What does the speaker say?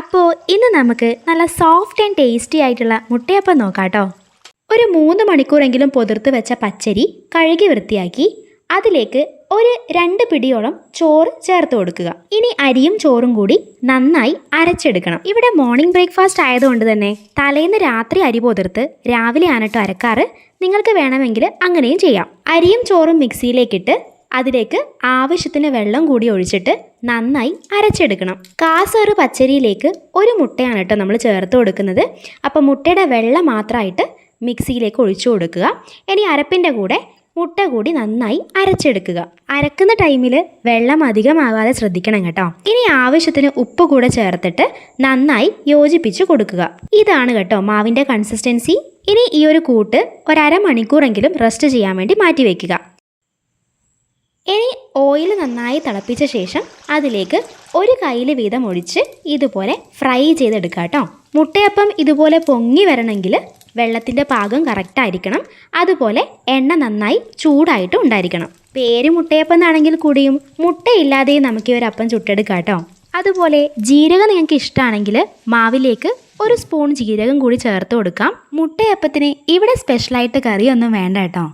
അപ്പോൾ ഇന്ന് നമുക്ക് നല്ല സോഫ്റ്റ് ആൻഡ് ടേസ്റ്റി ആയിട്ടുള്ള മുട്ടയപ്പം നോക്കാം കേട്ടോ ഒരു മൂന്ന് മണിക്കൂറെങ്കിലും പൊതിർത്ത് വെച്ച പച്ചരി കഴുകി വൃത്തിയാക്കി അതിലേക്ക് ഒരു രണ്ട് പിടിയോളം ചോറ് ചേർത്ത് കൊടുക്കുക. ഇനി അരിയും ചോറും കൂടി നന്നായി അരച്ചെടുക്കണം. ഇവിടെ മോർണിംഗ് ബ്രേക്ക്ഫാസ്റ്റ് ആയതുകൊണ്ട് തന്നെ തലേന്ന് രാത്രി അരി പൊതിർത്ത് രാവിലെ ആനട്ടോ അരക്കാറ് നിങ്ങൾക്ക് വേണമെങ്കിൽ അങ്ങനെയും ചെയ്യാം. അരിയും ചോറും മിക്സിയിലേക്കിട്ട് അതിലേക്ക് ആവശ്യത്തിന് വെള്ളം കൂടി ഒഴിച്ചിട്ട് നന്നായി അരച്ചെടുക്കണം. കാസൊരു പച്ചരിയിലേക്ക് ഒരു മുട്ടയാണ് കേട്ടോ നമ്മൾ ചേർത്ത് കൊടുക്കുന്നത്. അപ്പോൾ മുട്ടയുടെ വെള്ളം മാത്രമായിട്ട് മിക്സിയിലേക്ക് ഒഴിച്ചു കൊടുക്കുക. ഇനി അരപ്പിന്റെ കൂടെ മുട്ട കൂടി നന്നായി അരച്ചെടുക്കുക. അരക്കുന്ന ടൈമിൽ വെള്ളം അധികമാകാതെ ശ്രദ്ധിക്കണം കേട്ടോ. ഇനി ആവശ്യത്തിന് ഉപ്പ് കൂടെ ചേർത്തിട്ട് നന്നായി യോജിപ്പിച്ച് കൊടുക്കുക. ഇതാണ് കേട്ടോ മാവിന്റെ കൺസിസ്റ്റൻസി ഇനി ഈ ഒരു കൂട്ട് ഒരമണിക്കൂറെങ്കിലും റെസ്റ്റ് ചെയ്യാൻ വേണ്ടി മാറ്റി വയ്ക്കുക ഓയിൽ നന്നായി തിളപ്പിച്ച ശേഷം അതിലേക്ക് ഒരു കയ്യിൽ വീതം ഒഴിച്ച് ഇതുപോലെ ഫ്രൈ ചെയ്തെടുക്കുക കേട്ടോ. മുട്ടയപ്പം ഇതുപോലെ പൊങ്ങി വരണമെങ്കിൽ വെള്ളത്തിന്റെ പാകം കറക്റ്റായിരിക്കണം അതുപോലെ എണ്ണ നന്നായി ചൂടായിട്ടും ഉണ്ടായിരിക്കണം. പേര് മുട്ടയപ്പം എന്നാണെങ്കിൽ കൂടിയും മുട്ടയില്ലാതെയും നമുക്ക് ഈ ഒരു അപ്പം ചുട്ടെടുക്കാം കേട്ടോ. അതുപോലെ ജീരകം നിങ്ങൾക്ക് ഇഷ്ടമാണെങ്കിൽ മാവിലേക്ക് ഒരു സ്പൂൺ ജീരകം കൂടി ചേർത്ത് കൊടുക്കാം. മുട്ടയപ്പത്തിന് ഇവിടെ സ്പെഷ്യലായിട്ട് കറിയൊന്നും വേണ്ട കേട്ടോ.